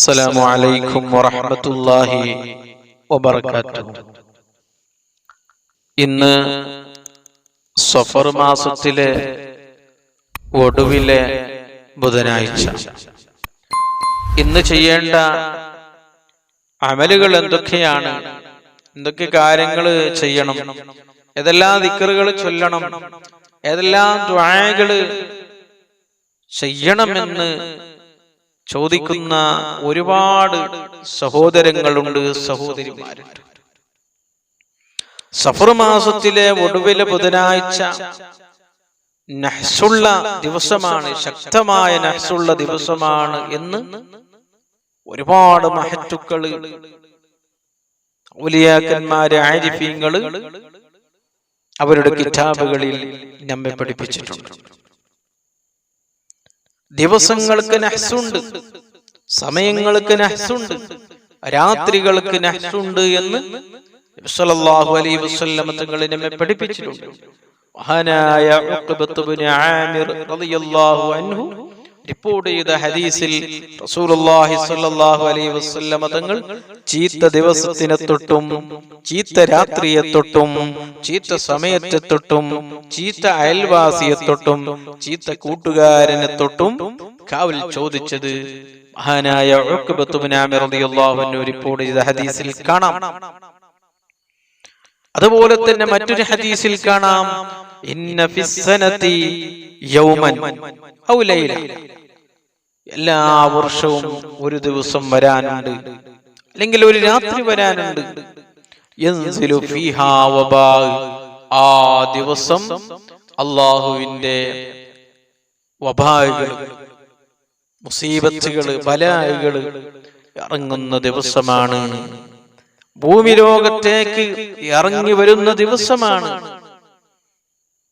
السلام عليكم ورحمة الله وبركاته ഇന്ന് സഫർ മാസത്തിലെ ഒടുവിലെ ബുധനാഴ്ച ഇന്ന് ചെയ്യേണ്ട അമലുകൾ എന്തൊക്കെയാണ് എന്തൊക്കെ കാര്യങ്ങൾ ചെയ്യണം ഏതെല്ലാം ദിക്കറുകൾ ചൊല്ലണം ഏതെല്ലാം ദ്വായകള് ചെയ്യണമെന്ന് ചോദിക്കുന്ന ഒരുപാട് സഹോദരങ്ങളുണ്ട് സഹോദരിമാരുണ്ട്. സഫർ മാസത്തിലെ ഒടുവിലെ ബുധനാഴ്ച നഹ്സുള്ള ദിവസമാണ് ശക്തമായ നഹ്സുള്ള ദിവസമാണ് എന്ന് ഒരുപാട് മഹറ്റുക്കൾ ഔലിയാക്കന്മാരെ ആരിഫീങ്ങൾ അവരുടെ കിതാബുകളിൽ നമ്മെ പഠിപ്പിച്ചിട്ടുണ്ട്. ദിവസങ്ങൾക്ക് നഹ്സുണ്ട്. സമയങ്ങൾക്ക് നഹ്സുണ്ട്. രാത്രികൾക്ക് നഹ്സുണ്ട് എന്ന് സല്ലല്ലാഹു അലൈഹി വസല്ലം തങ്ങൾ നമ്മെ പഠിപ്പിച്ചിട്ടുണ്ട്. മഹാനായ ഉഖബത്ത് ഇബ്നു ആമിർ റളിയല്ലാഹു അൻഹു റിപ്പോർട്ട് ചെയ്ത ഹദീസിൽ റസൂലുള്ളാഹി സ്വല്ലല്ലാഹു അലൈഹി വസല്ലമ തങ്ങൾ ചീത്ത ദിവസത്തിനെ തൊട്ടും ചീത്ത രാത്രിയെ തൊട്ടും ചീത്ത സമയത്തെ തൊട്ടും ചീത്ത അയൽവാസിയെ തൊട്ടും ചീത്ത കൂട്ടുകാരനെ തൊട്ടും കാവൽ ചോദിച്ചത് മഹാനായ റിപ്പോർട്ട് ചെയ്ത ഹദീസിൽ കാണാം. അതുപോലെ തന്നെ മറ്റൊരു ഹദീസിൽ കാണാം. ഇന്ന ഫിസ്സനതി യൗമൻ ഔ ലൈല എല്ലാ വർഷവും ഒരു ദിവസം വരാനുണ്ട്. അല്ലെങ്കിൽ ഒരു രാത്രി വരാനുണ്ട്. യൻസിലു ഫീഹാ വബാ. ആ ദിവസം അള്ളാഹുവിന്റെ വബാകൾ മുസീബത്തുകൾ ബലായികൾ ഇറങ്ങുന്ന ദിവസമാണ്. ഭൂമി ലോകത്തേക്ക് ഇറങ്ങി വരുന്ന ദിവസമാണ്.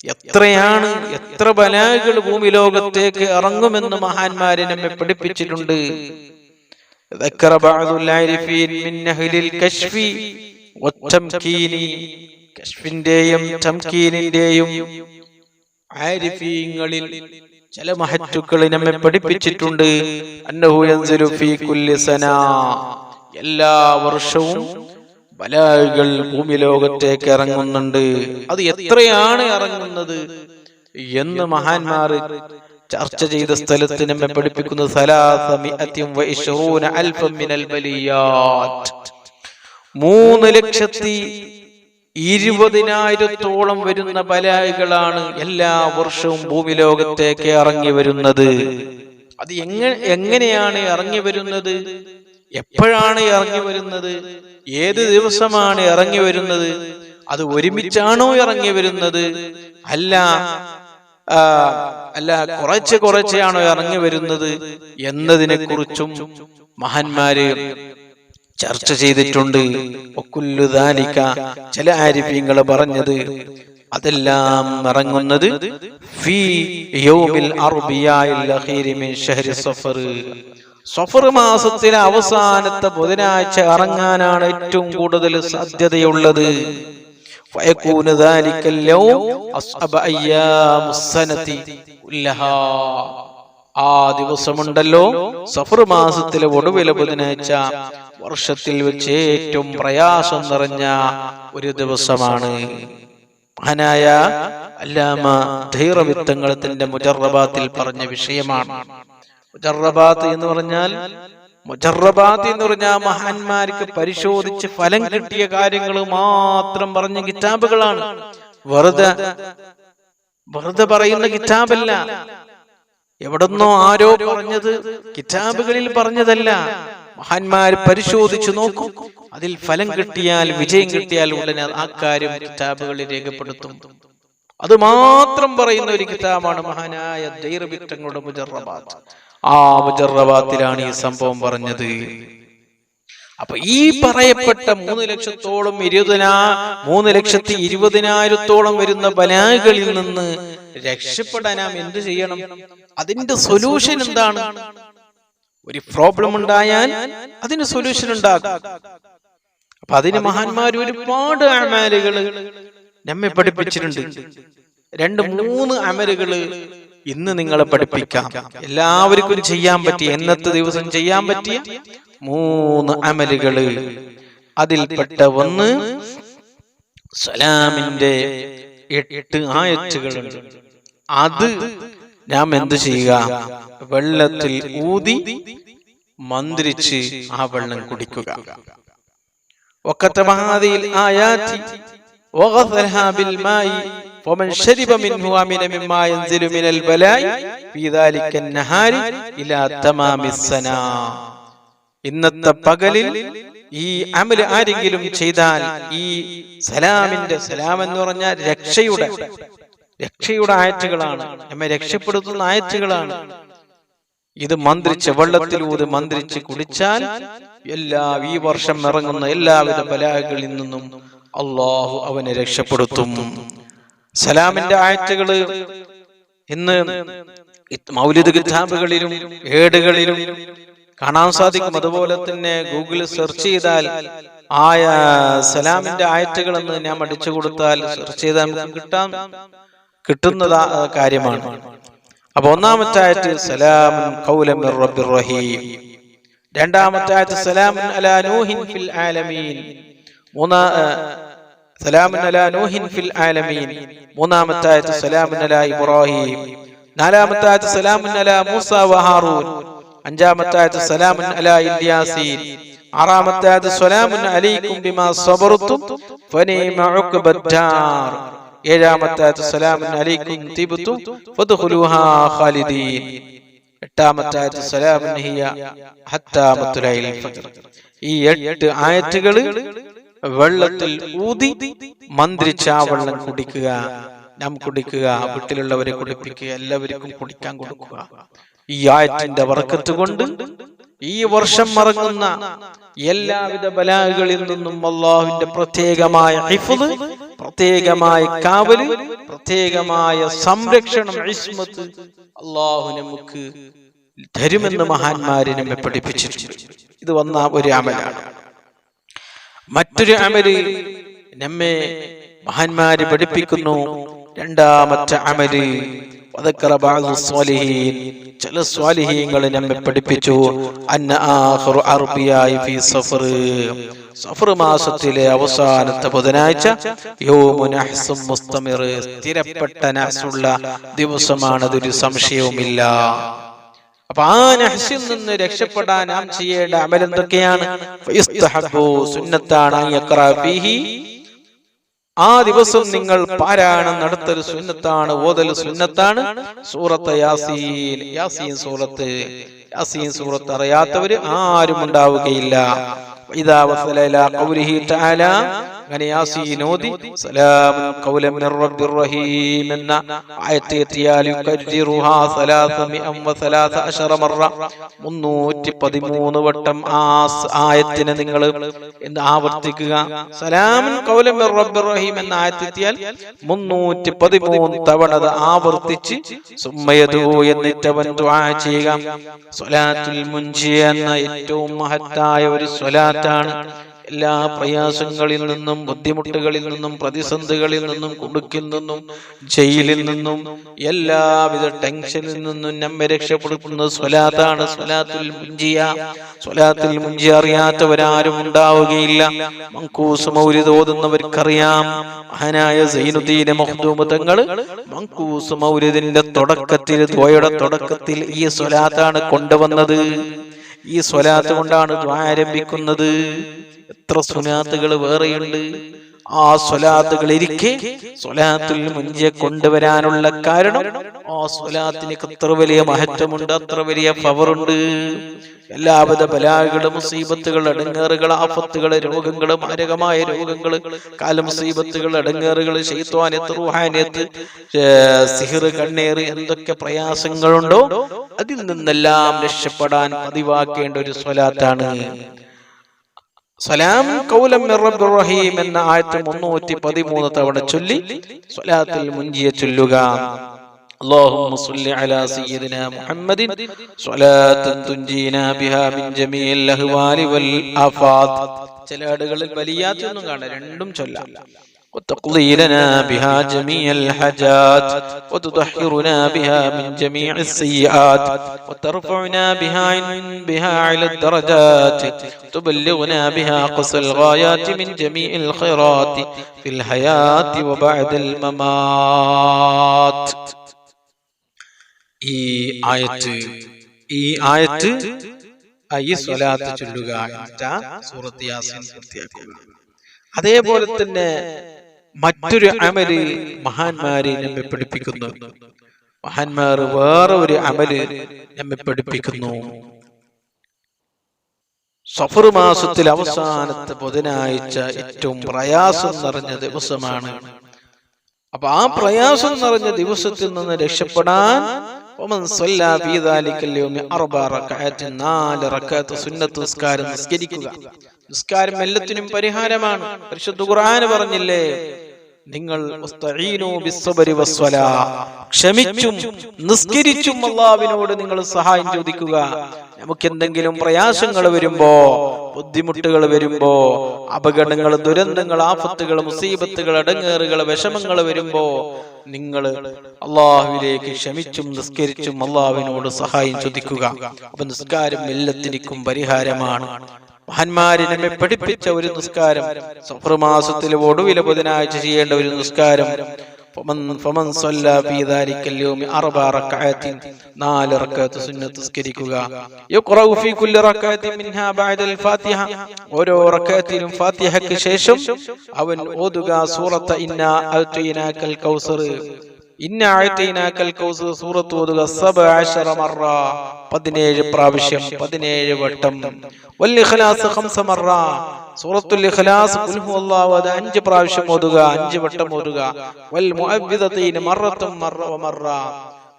എത്രയാണ് എത്ര ബലാകൾ ഭൂമി ലോകത്തേക്ക് ഇറങ്ങുമെന്ന് മഹാന്മാരെ നമ്മെ പഠിപ്പിച്ചിട്ടുണ്ട്. കശ്ഫിന്റെയും ആരിഫീങ്ങളിൽ ചില മഹറ്റുക്കൾ നമ്മെ പഠിപ്പിച്ചിട്ടുണ്ട്. അന്നഹു എല്ലാ വർഷവും ബലാകൾ ഭൂമി ലോകത്തേക്ക് ഇറങ്ങുന്നുണ്ട്. അത് എത്രയാണ് ഇറങ്ങുന്നത്? എന്ന് മഹാന്മാർ ചർച്ച ചെയ്ത സ്ഥലത്ത് നമ്മെ പഠിപ്പിക്കുന്നത് മൂന്ന് ലക്ഷത്തി ഇരുപതിനായിരത്തോളം വരുന്ന ബലായികളാണ് എല്ലാ വർഷവും ഭൂമി ലോകത്തേക്ക് ഇറങ്ങി വരുന്നത്. അത് എങ്ങനെ എങ്ങനെയാണ് ഇറങ്ങി വരുന്നത്? എപ്പോഴാണ് ഇറങ്ങി വരുന്നത്? ഏത് ദിവസമാണ് ഇറങ്ങി വരുന്നത്? അത് ഒരുമിച്ചാണോ ഇറങ്ങി വരുന്നത്? അല്ല അല്ല കുറച്ച് കുറച്ചാണോ ഇറങ്ങി വരുന്നത് എന്നതിനെ കുറിച്ചും മഹാന്മാര് ചർച്ച ചെയ്തിട്ടുണ്ട്. ഒക്കുല്ലുദാനിക്ക ചില ആരിഫ്യങ്ങൾ പറഞ്ഞത് അതെല്ലാം ഇറങ്ങുന്നത് ഫീ യൗമിൽ ഷഹരി സഫർ. സഫർ മാസത്തിലെ അവസാനത്തെ ബുധനാഴ്ച ഇറങ്ങാനാണ് ഏറ്റവും കൂടുതൽ സാധ്യതയുള്ളത്. ആ ദിവസമുണ്ടല്ലോ സഫർ മാസത്തിലെ ഒടുവിലെ ബുധനാഴ്ച. വർഷത്തിൽ വെച്ച് ഏറ്റവും പ്രയാസം നിറഞ്ഞ ഒരു ദിവസമാണ്. മഹാനായ അല്ലാമ ധൈറവിത്തങ്ങളത്തിന്റെ മുജറബാത്തിൽ പറഞ്ഞ വിഷയമാണ്. മുജറബാത്ത് എന്ന് പറഞ്ഞാൽ മുജറബാത്ത് എന്ന് പറഞ്ഞാൽ മഹാന്മാർക്ക് പരിശോധിച്ച് ഫലം കിട്ടിയ കാര്യങ്ങൾ മാത്രം പറഞ്ഞ കിതാബുകളാണ്. വെറുതെ വെറുതെ പറയുന്ന കിതാബല്ല. എവിടെന്നോ ആരോ പറഞ്ഞത് കിതാബുകളിൽ പറഞ്ഞതല്ല. മഹാന്മാർ പരിശോധിച്ചു നോക്കും. അതിൽ ഫലം കിട്ടിയാൽ വിജയം കിട്ടിയാൽ ഉടനെ ആ കാര്യം കിതാബുകളിൽ രേഖപ്പെടുത്തും. അത് മാത്രം പറയുന്ന ഒരു കിതാബാണ് മഹാനായ ദൈർവിത്തങ്ങളുടെ മുജറബാത്ത്. ആ മുജറബാത്തിലാണ് ഈ സംഭവം പറഞ്ഞത്. അപ്പൊ ഈ പറയപ്പെട്ട മൂന്ന് ലക്ഷത്തോളം ഇരുപതിനാ മൂന്ന് ലക്ഷത്തി ഇരുപതിനായിരത്തോളം വരുന്ന ബലാകളിൽ നിന്ന് രക്ഷപ്പെടാൻ നാം എന്ത് ചെയ്യണം? അതിന്റെ സൊല്യൂഷൻ എന്താണ്? ഒരു പ്രോബ്ലം ഉണ്ടായാൽ അതിന് സൊല്യൂഷൻ ഉണ്ടാകും അപ്പൊ അതിന് മഹാന്മാർ ഒരുപാട് അമലുകൾ നമ്മെ പഠിപ്പിച്ചിട്ടുണ്ട്. രണ്ട് മൂന്ന് അമലുകൾ ഇന്ന് നിങ്ങളെ പഠിപ്പിക്കാം. എല്ലാവർക്കും ചെയ്യാൻ പറ്റിയ എന്നത്തെ ദിവസം ചെയ്യാൻ പറ്റിയ മൂന്ന് അമലുകൾ. അതിൽപ്പെട്ട ഒന്ന് സലാമിന്റെ എട്ട് ആയച്ചുകൾ അത് നാം എന്തു ചെയ്യുക? വെള്ളത്തിൽ ഊതി മന്ത്രിച്ച് ആ വെള്ളം കുടിക്കുക. ഒക്കത്തെ മഹാദിയിൽ ആയാറ്റി ومن شرب منه ومن مما ينزل من البلاء في ذلك النهار إلى تمام السنة ഇന്നത്തെ പകലിൽ ഈ അമല് ആരെങ്കിലും ചെയ്താൽ ഈ സലാമിന്റെ സലാം എന്ന് പറഞ്ഞാൽ രക്ഷയുടെ രക്ഷയുടെ ആയറ്റുകളാണ് നമ്മെ രക്ഷപ്പെടുത്തുന്ന ആയറ്റുകളാണ് ഇത് മന്ത്രിച്ച് വെള്ളത്തിലൂത് മന്ത്രിച്ച് കുടിച്ചാൽ എല്ലാ ഈ വർഷം ഇറങ്ങുന്ന എല്ലാവിധ ബലാകളിൽ നിന്നും അള്ളാഹു അവനെ രക്ഷപ്പെടുത്തും സലാമിന്റെ ആയറ്റുകൾ ഇന്ന് മൗലിദ് കിതാബുകളിലും ഏടുകളിലും കാണാൻ സാധിക്കും. അതുപോലെ തന്നെ ഗൂഗിളിൽ സെർച്ച് ചെയ്താൽ ആയ സലാമിന്റെ ആയറ്റുകൾ എന്ന് ഞാൻ അടിച്ചു കൊടുത്താൽ സെർച്ച് ചെയ്താൽ കിട്ടാൻ കിട്ടുന്ന കാര്യമാണ്. അപ്പൊ ഒന്നാമത്തെ ആയത്ത് സലാമുൻ കൗലം റഹീം. രണ്ടാമത്തെ ആയത്ത് സലാമുൻ അലാ നൂഹിൻ ഫിൽ ആലമീൻ. മൂന്നാ മൂന്നാമത്തെ ആയത്ത് സലാമുൻ അലാ ഇബ്രാഹിം. നാലാമത്തെ ആയത്ത് സലാമുൻ അലാ മൂസ വ ഹാറൂൻ. അഞ്ചാമത്തെ ആയത്ത് സലാമുൻ അല ഇല്യാസീൻ. ആറാമത്തെ ആയത്ത് സലാമുൻ അലൈക്കും ബിമാ സബർതും ഫനീമ ഉഖ്ബദ്ദാർ ഏഴാമത്തെ ആയത്ത് സലാമുൻ അലൈക്കും തിബ്തും ഫദ്ഖുലൂഹാ ഖാലിദീൻ. എട്ടാമത്തെ ആയത്ത് സലാമുൻ ഹിയ ഹത്താ മത്ലഇൽ ഫജ്ർ. ഈ എട്ട് ആയത്തുകൾ വെള്ളത്തിൽ ഊതി മന്ത്രിച്ച ആ വെള്ളം കുടിക്കുക. നാം കുടിക്കുക. വീട്ടിലുള്ളവരെ കുടിപ്പിക്കുക. എല്ലാവർക്കും കുടിക്കാൻ കൊടുക്കുക. ഈ ആയത്തിന്റെ വർക്കത്ത് കൊണ്ട് ഈ വർഷം മറങ്ങുന്ന എല്ലാവിധ ബലാകളിൽ നിന്നും അള്ളാഹുവിന്റെ പ്രത്യേകമായ ഹിഫ്ള് പ്രത്യേകമായ കാവൽ പ്രത്യേകമായ സംരക്ഷണം ഇസ്മത്ത് അള്ളാഹു നമുക്ക് തരുമെന്ന് മഹാന്മാരെ നമ്മെ പഠിപ്പിച്ചിട്ടുണ്ട്. ഇത് വന്ന ഒരു അമലാണ്. മറ്റൊരു അമൽ നമ്മെ മഹാന്മാര് പഠിപ്പിക്കുന്നു. രണ്ടാമത്തെ അമൽ ചില സ്വാലിഹീങ്ങൾ നമ്മെ പഠിപ്പിച്ചു. സഫർ. മാസത്തിലെ അവസാനത്തെ ബുധനാഴ്ച സ്ഥിരപ്പെട്ട നഹ്സുള്ള ദിവസമാണ് അതൊരു സംശയവുമില്ല. അപ്പൊ ആ നഹ്സിൽ നിന്ന് രക്ഷപ്പെടാൻ നാം ചെയ്യേണ്ട അമൽ എന്തൊക്കെയാണ്? ആ ദിവസം നിങ്ങൾ പാരായണം നടത്തൽ സുന്നത്താണ് ഓതൽ സുന്നത്താണ്. സൂറത്ത് യാസീൻ യാസീൻ സൂറത്ത്. യാസീൻ സൂറത്ത് അറിയാത്തവര് ആരും ഉണ്ടാവുകയില്ല. ഇതാ വസല അങ്ങനെ യാസീൻ ഓതി സലാമുൻ ഖൗലൻ മിർ റബ്ബിർ റഹീം എന്ന ആയത്ത് എത്തിയാൽ യുകർരിറുഹാ സലാസമിഅം വസലാസ അശറ മറ. 313 വട്ടം ആ ആയത്തിനെ നിങ്ങൾ ആവർത്തിക്കുക. സലാമുൻ ഖൗലൻ മിർ റബ്ബിർ റഹീം എന്ന ആയത്ത് എത്തിയാൽ 313 തവണ അത് ആവർത്തിച്ച് സുമ്മയതു എന്നിട്ട് അവൻ ദുആ ചെയ്യുക. സ്വലാത്തുൽ മുൻജിയ എന്ന ഏറ്റവും മഹത്തായ ഒരു സ്വലാത്താണ്. എല്ലാ പ്രയാസങ്ങളിൽ നിന്നും ബുദ്ധിമുട്ടുകളിൽ നിന്നും പ്രതിസന്ധികളിൽ നിന്നും കുടുക്കിൽ നിന്നും ജയിലിൽ നിന്നും എല്ലാവിധ ടെൻഷനിൽ നിന്നും നമ്മെ രക്ഷപ്പെടുത്തുന്ന സ്വലാത്താണ്. സ്വലാത്തിൽ മുഞ്ചിയ സ്വലാത്തുൽ മുഞ്ചി അറിയാത്തവരാരും ഉണ്ടാവുകയില്ല. മങ്കൂസ് മൗലിദ് ഓതുന്നവർക്കറിയാം. മഹാനായ സൈനുദ്ദീന മഖ്ദൂമ തങ്ങൾ മങ്കൂസ് മൗലിദിന്റെ തുടക്കത്തിൽ ദ്വയുടെ തുടക്കത്തിൽ ഈ സ്വലാത്താണ് കൊണ്ടുവന്നത്. ഈ സ്വലാത്ത് കൊണ്ടാണ് ആരംഭിക്കുന്നത്. എത്ര സുനാത്തുകൾ വേറെയുണ്ട്? ആ സ്വലാത്തുകൾ ഇരിക്കെ സ്വലാത്തിൽ മുഞ്ചെ കൊണ്ടുവരാനുള്ള കാരണം ആ സ്വലാത്തിന് എത്ര വലിയ മഹത്വമുണ്ട് അത്ര വലിയ പവറുണ്ട്. എല്ലാവിധ ബലാകളും മുസീബത്തുകൾ അടങ്ങേറുകൾ ആഫത്തുകൾ രോഗങ്ങൾ മാരകമായ രോഗങ്ങൾ കാലമുസീബത്തുകൾ അടങ്ങേറുകൾ ഷെയ്ത്വാനത്ത് റുഹാനത്ത് സിഹിർ കണ്ണേറ് എന്തൊക്കെ പ്രയാസങ്ങളുണ്ടോ അതിൽ നിന്നെല്ലാം രക്ഷപ്പെടാൻ പതിവാക്കേണ്ട ഒരു സ്വലാത്താണ്. സലാം കൗലം മിർ റബ്ബിർ റഹീം എന്ന ആയത്ത് മുന്നൂറ്റി പതിമൂന്ന് തവണ ചൊല്ലി സ്വലാത്തിൽ മുഞ്ചിയ ചൊല്ലുക اللهم صل على سيدنا محمد صلاة تنجينا بها من جميع الأهوال والآفات ചില ആടുകളിൽ വലിയാത്തൊന്നും കാണാം രണ്ടും ചൊല്ലാം وتقضي لنا بها جميع الحاجات وتطهرنا بها من جميع السيئات وترفعنا بها عن- بها على الدرجات تبلغنا بها قصى الغايات من جميع الخيرات في الحياة وبعد الممات ഈ ആയത്ത് ഈ ആയത്ത് ആ ഈ സ്വലാത്ത് ചൊല്ലുക എന്നിട്ട് ആ സൂറത്ത് യാസീൻ പൂർത്തിയാക്കുക അതേപോലെ തന്നെ മറ്റൊരു അമൽ മഹാന്മാരെ നമ്മെ പഠിപ്പിക്കുന്നു. മഹാന്മാർ വേറെ ഒരു അമൽ നമ്മെ പഠിപ്പിക്കുന്നു. സഫർ മാസത്തിൽ അവസാനത്തെ ബുധനാഴ്ച ഏറ്റവും പ്രയാസം നിറഞ്ഞ ദിവസമാണ്. അപ്പൊ ആ പ്രയാസം നിറഞ്ഞ ദിവസത്തിൽ നിന്ന് രക്ഷപ്പെടാൻ നാല് റക്കാത്ത് സുന്നത്ത് നിസ്കാരം നിസ്കരിക്കുക. നിസ്കാരം എല്ലാത്തിനും പരിഹാരമാണ്. പരിശുദ്ധ ഖുർആൻ പറഞ്ഞില്ലേ? നിങ്ങൾ. ക്ഷമിച്ചും നിസ്കരിച്ചും അള്ളാവിനോട് നിങ്ങൾ സഹായം ചോദിക്കുക. നമുക്ക് എന്തെങ്കിലും പ്രയാസങ്ങൾ വരുമ്പോ ബുദ്ധിമുട്ടുകൾ വരുമ്പോ അപകടങ്ങൾ ദുരന്തങ്ങൾ ആഫത്തുകൾ മുസീബത്തുകൾ അടങ്ങേറുകൾ വിഷമങ്ങൾ വരുമ്പോ നിങ്ങൾ അള്ളാഹുവിലേക്ക് ക്ഷമിച്ചും നിസ്കരിച്ചും അള്ളാഹുവിനോട് സഹായം ചോദിക്കുക. അപ്പൊ നിസ്കാരം എല്ലാത്തിനും പരിഹാരമാണ്. മഹന്മാരിനെ നമ്മെ പഠിപ്പിച്ച ഒരു നിസ്കാരം. മാസത്തിൽ ഒടുവിലെ ബുധനാഴ്ച ചെയ്യേണ്ട ഒരു നിസ്കാരം. നാല് സുന്നത്ത് സ്കരിക്കുക ഓരോ ഫാത്തിഹയ്ക്ക് ശേഷം അവൻ ഓതുക സൂറത്ത് ഇന്ന അൽ കൗസർ. 17 പ്രാവശ്യം 17 വട്ടം. സൂറത്തുൽ ഇഖ്ലാസ് അല്ലാഹു അഞ്ച് പ്രാവശ്യം ഓതുക അഞ്ച് വട്ടം ഓതുക. വൽ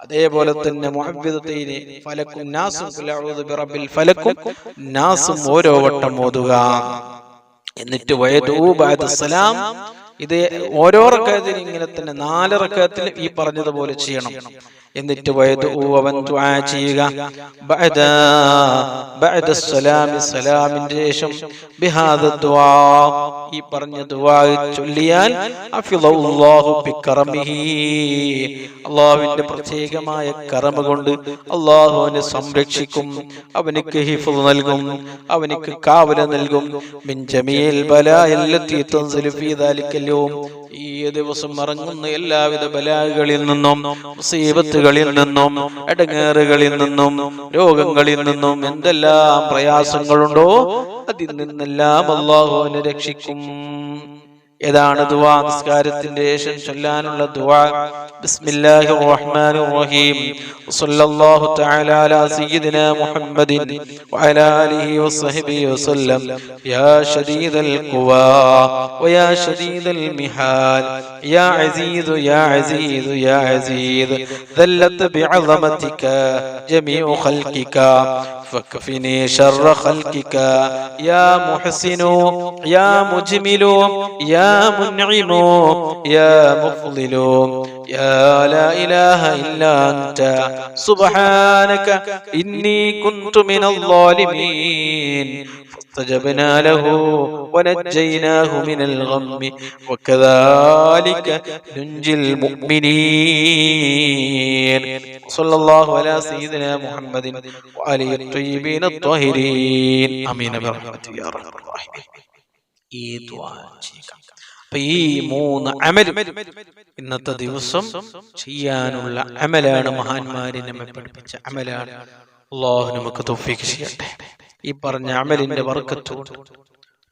അതേപോലെ തന്നെ ഫലക്കും ഫലക്കും ഓരോ വട്ടം ഓതുക. എന്നിട്ട് ബഅദ സലാം ഇത് ഓരോ റക്കഅത്തിനും ഇങ്ങനെ തന്നെ നാല് റക്കഅത്തിൽ ഈ പറഞ്ഞതുപോലെ ചെയ്യണം. എന്നിട്ട് അവൻ ദുആ ചെയ്യുക. ബഅദ ബഅദ സലാമി സലാമിന്റെ ശേഷം ബിഹാദ ദുആ. ഈ പറഞ്ഞ ദുആ ചൊല്ലിയാൽ അഫിളല്ലാഹു ബികറമിഹി. പ്രത്യേകമായ കറമ കൊണ്ട് അവനെ സംരക്ഷിക്കും അവനിക്ക് ഹിഫുൾ നൽകും അവനിക്ക് കാവല നൽകും. മിൻ ജമീൽ തൻസിലു ഫീ ദാലിക്കൽ യൗം. ഈ ദിവസം മറങ്ങുന്ന എല്ലാവിധ ബലാകളിൽ നിന്നും മുസീബത്തുകളിൽ നിന്നും എടങ്ങേറുകളിൽ നിന്നും രോഗങ്ങളിൽ നിന്നും എന്തെല്ലാം പ്രയാസങ്ങളുണ്ടോ അതിൽ നിന്നെല്ലാം അള്ളാഹുവിനെ രക്ഷിക്കും. ഏതാണ് ദുആ നിസ്കാരത്തിന്റെ ശേഷം ചൊല്ലാനുള്ള ദുആ ബിസ്മില്ലാഹിർ റഹ്മാനിർ റഹീം വസല്ലല്ലാഹു തആല അലാ സയ്യിദിനാ മുഹമ്മദിൻ വഅലാ ആലിഹി വസഹ്ബിഹി വസല്ലം യാ ശദീദൽ ഖുവാ വയാ ശദീദൽ മിഹാൽ യാ അസീസ് യാ അസീസ് യാ അസീസ് ذلت بعظمتك جميع خلقك فاكفني شر خلقك يا محسن يا مجمل يا منعم يا مفضل يا لا إله إلا أنت سبحانك إني كنت من الظالمين فاستجبنا له ونجيناه من الغم وكذلك ننجي المؤمنين صلى الله على سيدنا محمد وعلى الطيبين الطاهرين امين برحمتك يا ارحم الراحمين ഈ ദുആ ചെയ്യുക അപ്പൊ ഈ മൂന്ന് അമലും ഇന്നത്തെ ദിവസം ചെയ്യാനുള്ള അമലാണ് മഹാന്മാരെ നമ്മെ പഠിപ്പിച്ച അമലാണ്. അള്ളാഹു നമുക്ക് തൊഫീക്ക് ചെയ്യട്ടെ. ഈ പറഞ്ഞ അമലിന്റെ വർക്കത്തോട്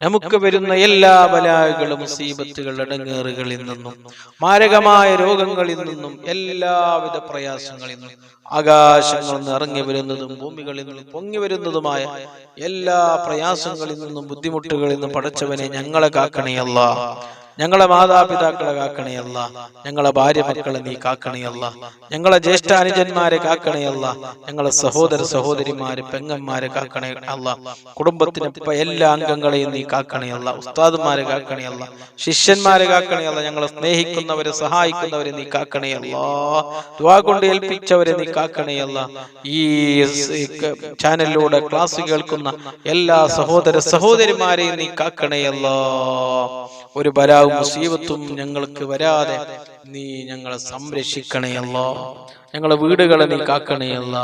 നമുക്ക് വരുന്ന എല്ലാ ബലാകളും മുസീബത്തുകൾ അടങ്ങേറുകളിൽ നിന്നും മാരകമായ രോഗങ്ങളിൽ നിന്നും എല്ലാവിധ പ്രയാസങ്ങളിൽ നിന്നും ആകാശങ്ങളിൽ നിന്ന് ഇറങ്ങി വരുന്നതും ഭൂമികളിൽ നിന്നും പൊങ്ങി വരുന്നതുമായ എല്ലാ പ്രയാസങ്ങളിൽ നിന്നും ബുദ്ധിമുട്ടുകളിൽ നിന്നും പടച്ചവനെ ഞങ്ങളെ കാക്കണയല്ല ഞങ്ങളെ മാതാപിതാക്കളെ കാക്കണയല്ല. ഞങ്ങളെ ഭാര്യ മക്കളെ നീ കാക്കണയല്ല. ഞങ്ങളെ ജ്യേഷ്ഠ അനുജന്മാരെ കാക്കണയല്ല. ഞങ്ങളെ സഹോദര സഹോദരിമാരെ പെങ്ങന്മാരെ കാക്കണേ അല്ല കുടുംബത്തിന് എല്ലാ അംഗങ്ങളെയും നീ കാക്കണയല്ല. ഉസ്താദുമാരെ കാക്കണയല്ല. ശിഷ്യന്മാരെ കാക്കണയല്ല. ഞങ്ങളെ സ്നേഹിക്കുന്നവരെ സഹായിക്കുന്നവരെ നീ കാക്കണയല്ല. ദ്വാ കൊണ്ട് ഏൽപ്പിച്ചവരെ നീ കാക്കണയല്ല. ഈ ചാനലിലൂടെ ക്ലാസ് കേൾക്കുന്ന എല്ലാ സഹോദര സഹോദരിമാരെയും നീ കാക്കണയല്ല. ഒരു ബലാവും മുസീബത്തും ഞങ്ങൾക്ക് വരാതെ നീ ഞങ്ങളെ സംരക്ഷിക്കണേ അല്ലോ. ഞങ്ങളെ വീടുകളെ നീ കാക്കണേയല്ല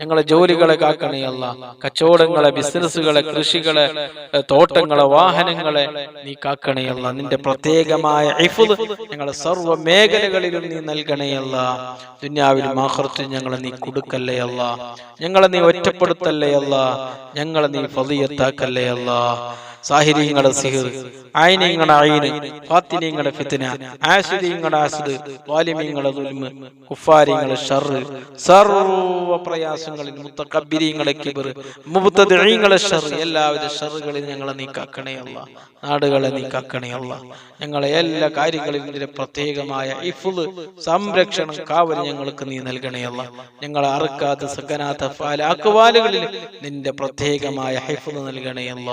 ഞങ്ങളെ ജോലികളെ കാക്കണേയല്ല കച്ചവടങ്ങളെ ബിസിനസ്സുകളെ കൃഷികളെ തോട്ടങ്ങളെ വാഹനങ്ങളെ നീ കാക്കണേയല്ല നിന്റെ പ്രത്യേകമായ ഇഫുദ് ഞങ്ങളെ സർവ മേഖലകളിലും നീ നൽകണേയല്ല ദുന്യാവിൽ ദുന്യാവിലും ആഹ്റത്തിലും ഞങ്ങളെ നീ കൊടുക്കല്ലേയല്ല ഞങ്ങളെ നീ ഒറ്റപ്പെടുത്തല്ലേയല്ല ഞങ്ങളെ നീ ഫലിയത്താക്കല്ലേ അല്ല. സാഹിര്യങ്ങളുടെ സിഹിർ ആയിനിങ്ങളുടെ ആയിന് ഫാത്തിനിങ്ങളുടെ ഫിത്തിന ആസുദിങ്ങളുടെ ആസുദ് വാലിമീങ്ങളുടെ ദുൽമ് കുഫാരിങ്ങളുടെ ഷർറ് സർവ പ്രയാസങ്ങളിൽ മുത്തക്കബിരിങ്ങളെ കിബർ മുബത്തദീങ്ങളെ ഷർറ് എല്ലാവിധ ഷറുകളിൽ ഞങ്ങളെ നീ കാക്കണേ അല്ല നാടുകളെ നീ കാക്കണേ അല്ല. ഞങ്ങളെ എല്ലാ കാര്യങ്ങളിലും നിന്റെ പ്രത്യേകമായ ഇഫുൾ സംരക്ഷണം കാവൽ ഞങ്ങൾക്ക് നീ നൽകണേ അല്ല. ഞങ്ങളെ അറുക്കാത്ത സകനാത്ത ഫാലാക്കുവാലുകളിൽ നിന്റെ പ്രത്യേകമായ ഹൈഫുൽ നൽകണേ അല്ല.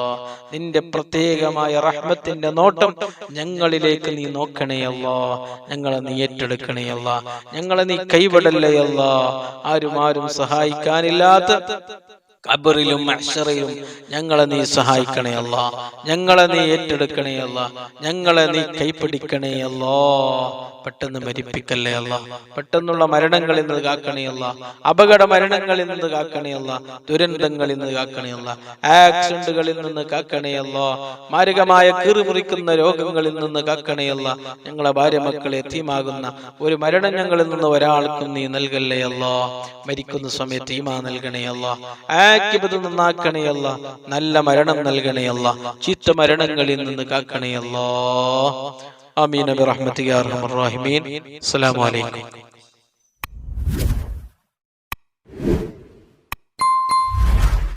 നിന്റെ പ്രത്യേകമായ റഹ്മത്തിന്റെ നോട്ടം ഞങ്ങളിലേക്ക് നീ നോക്കണേ അല്ല. ഞങ്ങളെ നീ ഏറ്റെടുക്കണേ അല്ല. ഞങ്ങളെ നീ കൈവിടല്ലേ അല്ല. ആരും ആരും സഹായിക്കാനില്ലാത്ത കബറിലും മഹ്ശറിലും ഞങ്ങളെ നീ സഹായിക്കണേ അല്ല. ഞങ്ങളെ നീ ഏറ്റെടുക്കണേ അല്ല. ഞങ്ങളെ നീ കൈപ്പിടിക്കണേ അല്ലോ. പെട്ടെന്ന് മരിപ്പിക്കല്ലേ അല്ല. പെട്ടെന്നുള്ള മരണങ്ങളിൽ നിന്ന് കാക്കണേ അല്ല. അപകട മരണങ്ങളിൽ നിന്ന് കാക്കണേ അല്ല. ദുരന്തങ്ങളിൽ നിന്ന് കാക്കണേ അല്ല. ആക്സിഡന്റുകളിൽ നിന്ന് കാക്കണേ അല്ല. മാരകമായ കീറിമുറിക്കുന്ന രോഗങ്ങളിൽ നിന്ന് കാക്കണേ അല്ല. ഞങ്ങളെ ഭാര്യ മക്കളെ എത്തിയുമാകുന്ന ഒരു മരണം ഞങ്ങളിൽ നിന്ന് ഒരാൾക്കും നീ നൽകല്ലേ അല്ലോ. മരിക്കുന്ന സമയത്ത് ഈമാ നൽകണേ അല്ല. ആക്കിബത് നന്നാക്കണേ അല്ല. നല്ല മരണം നൽകണേ അല്ല. ചീത്ത മരണങ്ങളിൽ നിന്ന് കാക്കണേ അമീൻ അർഹമർ റഹീമീൻ. അസ്സലാമു അലൈക്കും.